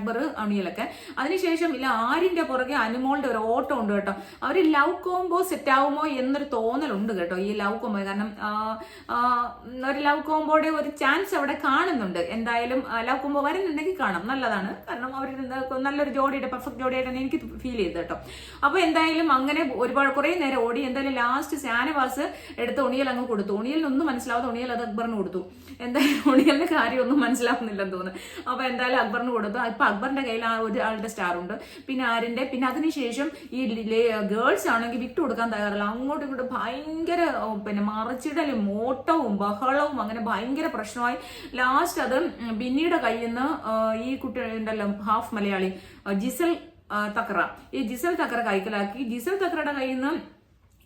അക്ബർ അണിയലൊക്കെ. അതിനുശേഷം ഇല്ല ആരിന്റെ പുറകെ അനുമോളുടെ ഒരു ഓട്ടം ഉണ്ട് കേട്ടോ. അവർ ലവ് കോംബോ സെറ്റ് ആവുമോ എന്നൊരു തോന്നലുണ്ട് കേട്ടോ ഈ ലവ് കോംബോ. കാരണം ഒരു ലവ് കോംബോയുടെ ഒരു ചാൻസ് അവിടെ കാണുന്നുണ്ട്. എന്തായാലും ലവ് കോംബോ വരുന്നുണ്ടെങ്കിൽ കാണാം. നല്ലതാണ്. കാരണം അവർ നല്ലൊരു ജോഡിയുടെ പെർഫെക്റ്റ് ജോഡിയായിട്ടാണ് എനിക്ക് ഫീൽ ചെയ്തത് കേട്ടോ. അപ്പൊ എന്തായാലും അങ്ങനെ ഒരുപാട് കുറെ നേരം ഓടി എന്തായാലും ലാസ്റ്റ് സാനവാസ് എടുത്ത് ഉണിയൽ അങ്ങ് കൊടുത്തു. ഒന്നും മനസ്സിലാവാതെ ഉണിയൽ അത് അക്ബറിന് കൊടുത്തു. എന്തായാലും ഉണിയലിന്റെ കാര്യമൊന്നും മനസ്സിലാവുന്നില്ലെന്ന് തോന്നുന്നു. അപ്പൊ എന്തായാലും അക്ബറിന് കൊടുത്തു. ഇപ്പൊ അക്ബറിന്റെ കയ്യിൽ ആ ഒരു ആളുടെ സ്റ്റാർ ഉണ്ട്. പിന്നെ ആരിന്റെ പിന്നെ അതിനുശേഷം ഈ ഗേൾസ് ആണെങ്കിൽ വിട്ടു കൊടുക്കാൻ തയ്യാറില്ല. അങ്ങോട്ടും ഇങ്ങോട്ടും ഭയങ്കര പിന്നെ മറിച്ചിടലും ഓട്ടവും ബഹളവും അങ്ങനെ ഭയങ്കര പ്രശ്നമായി. ലാസ്റ്റ് അത് ബിന്നിയുടെ കയ്യിൽ നിന്ന് ഈ കുട്ടി ഉണ്ടല്ലോ ഹാഫ് മലയാളി ജിസൽ തക്ര ഈ ജിസൽ തക്ര കൈക്കലാക്കി. ജിസൽ തക്രയുടെ കയ്യിൽ നിന്ന്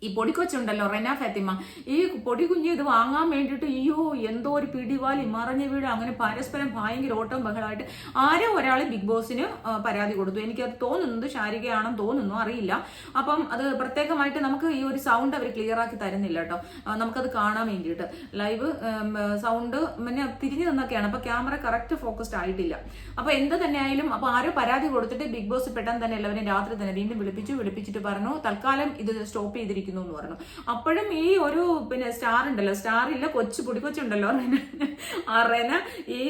ഈ പൊടിക്കൊച്ചുണ്ടല്ലോ റെന ഫാത്തിമ. ഈ പൊടി കുഞ്ഞ് ഇത് വാങ്ങാൻ വേണ്ടിയിട്ട് അയ്യോ എന്തോ ഒരു പിടിവാലി മറഞ്ഞ് വീട് അങ്ങനെ പരസ്പരം ഭയങ്കര ഓട്ടം ബഹളമായിട്ട് ആരോ ഒരാൾ ബിഗ് ബോസിന് പരാതി കൊടുത്തു. എനിക്കത് തോന്നുന്നത് ശാരികയാണെന്ന് തോന്നുന്നു അറിയില്ല. അപ്പം അത് പ്രത്യേകമായിട്ട് നമുക്ക് ഈ ഒരു സൗണ്ട് അവർ ക്ലിയർ ആക്കി തരുന്നില്ല കേട്ടോ. നമുക്കത് കാണാൻ വേണ്ടിയിട്ട്. ലൈവ് സൗണ്ട് പിന്നെ തിരിഞ്ഞു നിന്നൊക്കെയാണ്. അപ്പൊ ക്യാമറ കറക്റ്റ് ഫോക്കസ്ഡ് ആയിട്ടില്ല. അപ്പൊ എന്ത് തന്നെയായാലും അപ്പൊ ആരോ പരാതി കൊടുത്തിട്ട് ബിഗ് ബോസ് പെട്ടെന്ന് തന്നെ എല്ലാവരും രാത്രി തന്നെ വീണ്ടും വിളിപ്പിച്ചു വിളിപ്പിച്ചിട്ട് പറഞ്ഞു. തൽക്കാലം ഇത് സ്റ്റോപ്പ് ചെയ്തിരിക്കുന്നു. എന്ന് പറഞ്ഞു. അപ്പോഴും ഈ ഒരു പിന്നെ സ്റ്റാർ ഉണ്ടല്ലോ സ്റ്റാർ ഇല്ല കൊച്ചു പൊടിക്കൊച്ചുണ്ടല്ലോ അറേന ഈ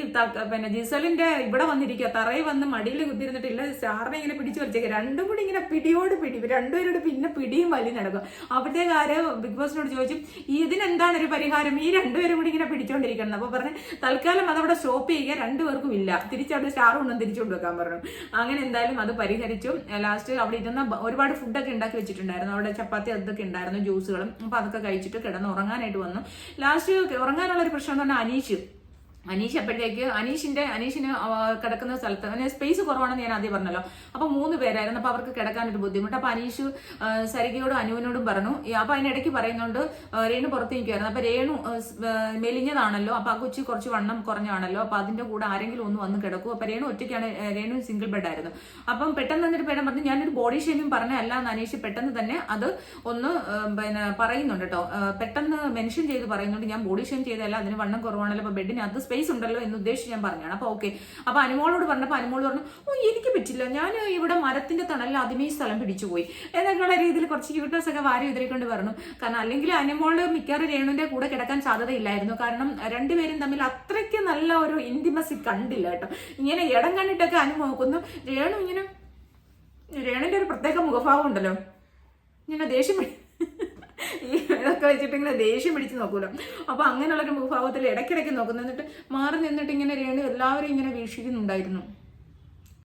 പിന്നെ ജിസലിന്റെ ഇവിടെ വന്നിരിക്കുക തറയിൽ വന്ന് മടിയിൽ കുത്തിരുന്നിട്ടില്ല സ്റ്റാറിനെ ഇങ്ങനെ പിടിച്ചു വലിച്ചേക്ക്. രണ്ടും കൂടി ഇങ്ങനെ പിടിയോട് പിടി രണ്ടുപേരോട് പിന്നെ പിടിയും വലി നടക്കും. ആര് ബിഗ് ബോസിനോട് ചോദിച്ചു ഇതിനെന്താണ് ഒരു പരിഹാരം? ഈ രണ്ടുപേരും കൂടി ഇങ്ങനെ പിടിച്ചോണ്ടിരിക്കണം. അപ്പൊ പറഞ്ഞു തൽക്കാലം അതവിടെ സ്റ്റോപ്പ് ചെയ്യുക രണ്ടുപേർക്കും ഇല്ല. തിരിച്ചവിടെ സ്റ്റാർ കൊണ്ടും തിരിച്ചുകൊണ്ട് വെക്കാൻ പറഞ്ഞു. അങ്ങനെ എന്തായാലും അത് പരിഹരിച്ചു. ലാസ്റ്റ് അവിടെ ഇരുന്ന ഒരുപാട് ഫുഡൊക്കെ ഉണ്ടാക്കി വെച്ചിട്ടുണ്ടായിരുന്നു. അവിടെ ചപ്പാത്തി അതൊക്കെ ഉണ്ടായിരുന്നു ജ്യൂസുകളും. അപ്പൊ അതൊക്കെ കഴിച്ചിട്ട് കിടന്ന് ഉറങ്ങാനായിട്ട് വന്നു ലാസ്റ്റ് ഉറങ്ങാനുള്ള ഒരു പ്രശ്നം എന്ന് പറഞ്ഞാൽ അനീഷ്. അനീഷ് അപ്പോഴത്തേക്ക് അനീഷിന്റെ അനീഷിന് കിടക്കുന്ന സ്ഥലത്ത് അങ്ങനെ സ്പേസ് കുറവാണെന്ന് ഞാൻ ആദ്യം പറഞ്ഞല്ലോ. അപ്പൊ മൂന്ന് പേരായിരുന്നു. അപ്പൊ അവർക്ക് കിടക്കാൻ ഒരു ബുദ്ധിമുട്ട്. അപ്പൊ അനീഷ് സരികയോടും അനുവിനോടും പറഞ്ഞു. അപ്പൊ അതിനിടയ്ക്ക് പറയുന്നുണ്ട് രേണു പുറത്ത് നിൽക്കുമായിരുന്നു അപ്പൊ രേണു മെലിഞ്ഞതാണല്ലോ. അപ്പൊ ആ കൊച്ചു കുറച്ച് വണ്ണം കുറഞ്ഞാണല്ലോ അപ്പൊ അതിന്റെ കൂടെ ആരെങ്കിലും ഒന്ന് വന്ന് കിടക്കും. അപ്പൊ രേണു ഒറ്റയ്ക്കാണ് രേണു സിംഗിൾ ബെഡ് ആയിരുന്നു. അപ്പം പെട്ടെന്ന് എന്നിട്ട് പേരം പറഞ്ഞു ഞാനൊരു ബോഡി ഷേമിങ് പറഞ്ഞല്ല എന്ന് അനീഷ് പെട്ടെന്ന് തന്നെ അത് ഒന്ന് പിന്നെ പറയുന്നുണ്ട് കേട്ടോ. പെട്ടെന്ന് മെൻഷൻ ചെയ്ത് പറയുന്നുണ്ട് ഞാൻ ബോഡി ഷെയിം ചെയ്തല്ല അതിന് വണ്ണം കുറവാണല്ലോ. അപ്പൊ ബെഡിനകത്ത് സ്പേസ് ഉണ്ടല്ലോ എന്ന് ഉദ്ദേശിച്ച് ഞാൻ പറഞ്ഞാണ് അപ്പൊ ഓക്കെ അപ്പൊ അനുമോളോട് പറഞ്ഞപ്പോ അനുമോൾ പറഞ്ഞു ഓ എനിക്ക് പറ്റില്ല. ഞാൻ ഇവിടെ മരത്തിന്റെ തണലിൽ ആദ്യമേ സ്ഥലം പിടിച്ചുപോയി എന്നൊക്കെയുള്ള രീതിയിൽ കുറച്ച് ക്യൂട്ടേഴ്സ് ഒക്കെ വാരി ഉതിരിക്കൊണ്ട് പറഞ്ഞു കാരണം അല്ലെങ്കിൽ അനുമോൾ മിക്കവാറും രേണുവിന്റെ കൂടെ കിടക്കാൻ സാധ്യതയില്ലായിരുന്നു. കാരണം രണ്ടുപേരും തമ്മിൽ അത്രയ്ക്ക് നല്ല ഒരു ഇന്റിമസി കണ്ടില്ല കേട്ടോ. ഇങ്ങനെ ഇടം കണ്ടിട്ടൊക്കെ അനു നോക്കുന്നു. രേണു ഇങ്ങനെ രേണുവിന്റെ ഒരു പ്രത്യേക മുഖഭാവം ഉണ്ടല്ലോ. ഇങ്ങനെ ദേഷ്യം ഈ ഇതൊക്കെ വെച്ചിട്ട് ഇങ്ങനെ ദേഷ്യം പിടിച്ച് നോക്കൂലോ. അപ്പൊ അങ്ങനെയുള്ള ഒരു മുഖഭാവത്തിൽ ഇടയ്ക്കിടയ്ക്ക് നോക്കുന്നു. എന്നിട്ട് മാറി നിന്നിട്ട് ഇങ്ങനെ രേണു എല്ലാവരും ഇങ്ങനെ വീക്ഷിക്കുന്നുണ്ടായിരുന്നു.